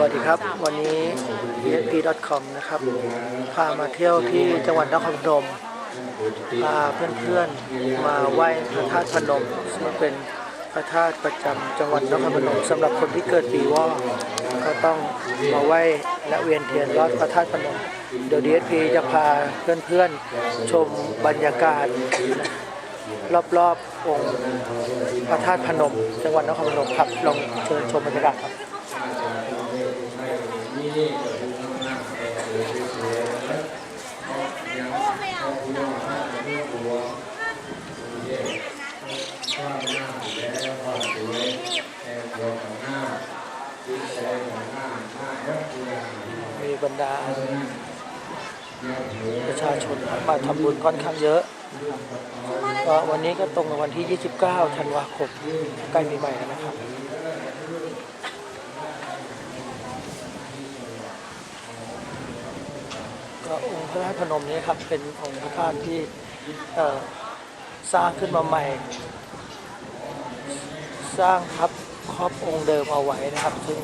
วัสดีครับ วันนี้ esp.com นะครับพามาเที่ยวที่จังหวัดนครพนมพาเพื่อนๆมาไหว้พระธาตุพนมซึ่งเป็นพระธาตุประจำจังหวัดนครพนมสำหรับคนที่เกิดปีวอกก็ต้องมาไหว้และเวียนเทียนรอดพระธาตุพนมเดี๋ยว DSP จะพาเพื่อนๆชมบรรยากาศรอบๆองค์พระธาตุพนม จังหวัดนครพนมครับลองเชิญชมบรรยากาศครับ มีบรรดาประชาชนมาทำบุญค่อนข้างเยอะก็วันนี้ก็ตรงกับวันที่ 29 ธันวาคมใกล้ปีใหม่แล้วนะครับ ก็องค์พระธาตุพนมนี้ครับเป็นองค์พระธาตุที่สร้างขึ้นมาใหม่ สร้างทับครอบองค์เดิมเอาไว้นะครับ ซึ่ง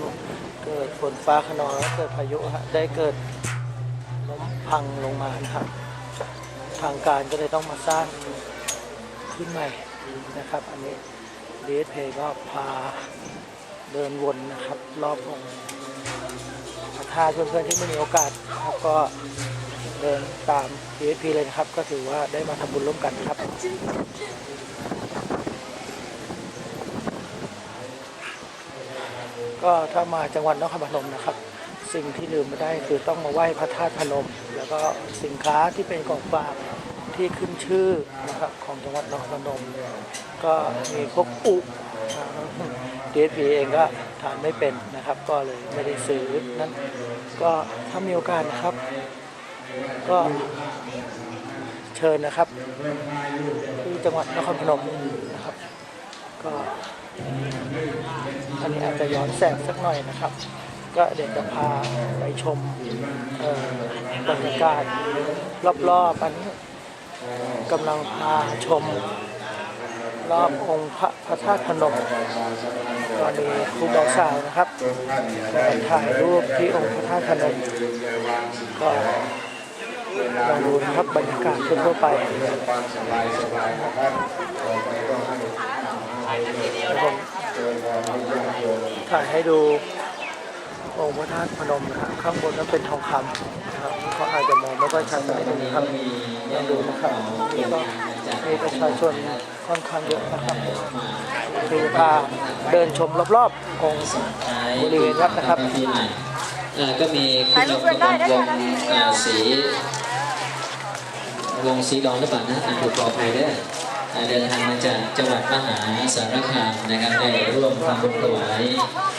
เกิดฝนฟ้าขนองและเกิดพายุฮะได้เกิดล้มพังลงมานะครับ ทางการก็เลยต้องมาสร้างขึ้นใหม่นะครับ อันนี้เอสเพก็พาเดินวนนะครับ รอบองค์พระธาตุเพื่อนๆที่ไม่มีโอกาสนะครับก็ เดินตาม DSP เลยนะครับ ก็ถือว่าได้มาทำบุญร่วมกันครับ ก็ถ้ามาจังหวัดนครพนมนะครับ สิ่งที่ลืมไม่ได้คือต้องมาไหว้พระธาตุพนม แล้วก็สินค้าที่เป็นของฝากที่ขึ้นชื่อนะครับของจังหวัดนครพนมก็มีพวกอุดีเอพีเองก็ทานไม่เป็นนะครับ ก็เลยไม่ได้ซื้อนั้นก็ถ้ามีโอกาสนะครับ ก็เชิญนะครับ ที่จังหวัดนครพนมนะครับ ก็อันนี้อาจจะย้อนแสงสักหน่อยนะครับ ก็เดี๋ยวจะพาไปชมบรรยากาศรอบๆอันนี้กำลังพาชมรอบองค์พระพระธาตุพนมตอนนี้ครูบาสาวนะครับถ่ายรูปที่องค์พระธาตุพนมก็ ลองดูนะครับบรรยากาศทั่วๆไปเดี๋ยวผมถ่ายให้ดูองค์พระธาตุพนมนะครับข้างบนนั้นเป็นทองคำนะครับเขาอาจจะมองไม่ค่อยชัดสักนิดนึงนะครับลองดูนะครับนี่ก็มีประชาชนค่อนข้างเยอะนะครับคือพาเดินชมรอบๆองค์บริเวณวัดนะครับเอ่อก็มีคุณลงคุณลงวงเอ่อสี วงสีดอนหรือเปล่านะอ่านถูกขออภัยด้วยเอ่อเดินทางมาจากจังหวัดมหาสารคามนะครับได้ร่วมทำบุญถวาย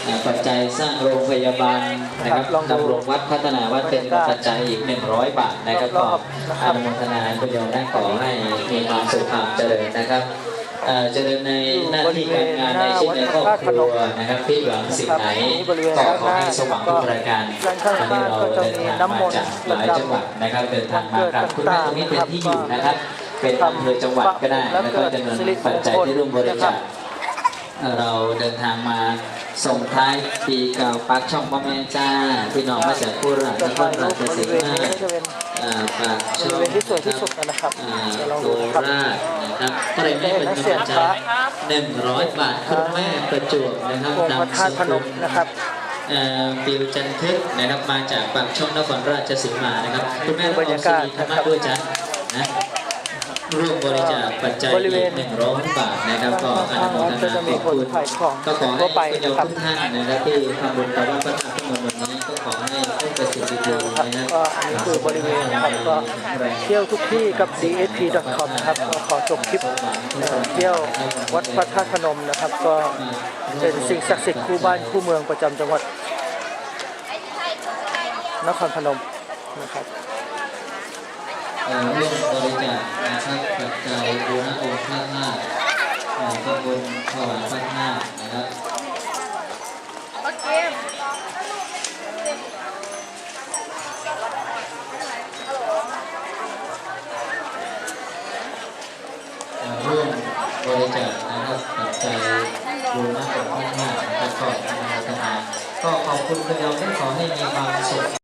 เอ่อปัจจัยสร้างโรงพยาบาลนะครับลองดูดำรงวัดพัฒนาวัดเป็นปัจจัยอีก 100 บาทนะครับรก็อบๆนะครับอนุโมทนาคุณโยมได้ขอให้มีความสุขความเจริญนะครับ เอ่อเจริญในหน้าที่การงานในชีวิตในครอบครัวนะครับที่หวังสิ่งไหนก็ขอให้สว่างทุกประการวันนี้เราเดินทางมาจากหลายจังหวัดนะครับเดินทางมาวันเกิดกราบคุณแม่ตรงนี้เป็นที่อยู่นะครับ เป็นอำเภอจังหวัดก็ได้แล้วก็จำนวนปัจจัยที่ร่วมบริจาค เราเดินทางมาส่งท้ายปีเก่าปักช่องพ่อแม่จ้าพี่น้องมาจากโคราชจะนครราชสีมาปากช่องที่สวยที่สุดนะครับอ่าเดี๋ยวลองโครับราชนะครับก็เลยไม่เป็นกำลังใจหนึ่งร้อยบาทคุณแม่ประจวบนะครับองค์พระธาตุพนมนะครับปิวจันทึกนะครับมาจากปากช่องนครราชสีมานะครับ คุณแม่บรรยากาศธรรมะด้วยจ้ะนะ ร่วมบริจาคปัจจัยบริเวอีณกหนึ่งร้อยบาทนะครับ ก็อนุโมทก็นาจะขมีอบคนคุณขายของก็ขอให้ทั่วไปคุณโยมนะครับทุกท่านนะครับที่ทำบุญกับวัดพระธาตุพนมวันนี้ก็ขอให้พบแต่สิ่งดีๆครับนะครับก็อันนี้คือบริเวณนะครับก็เที่ยวทุกที่กับ dsp.com นะครับก็ขอจบคลิปเที่ยววัดพระธาตุพนมนะครับ ก็เป็นสิ่งศักดิ์สิทธิ์คู่บ้านคู่เมืองประจำจังหวัดนครพนมนะครับเอ่อร่วมบริจาคนะครับ ปัจาบูรณะองค์พระธาตุเอ่อทำบุญถวายพระธาตุนะครับเอ่อร่วมบริจาคนะครับปัจจัยบูรณะองค์พระธาตุนะครับก็อนุโมทนาก็ขอบคุณคุณยอมได้ขอให้มีความสุข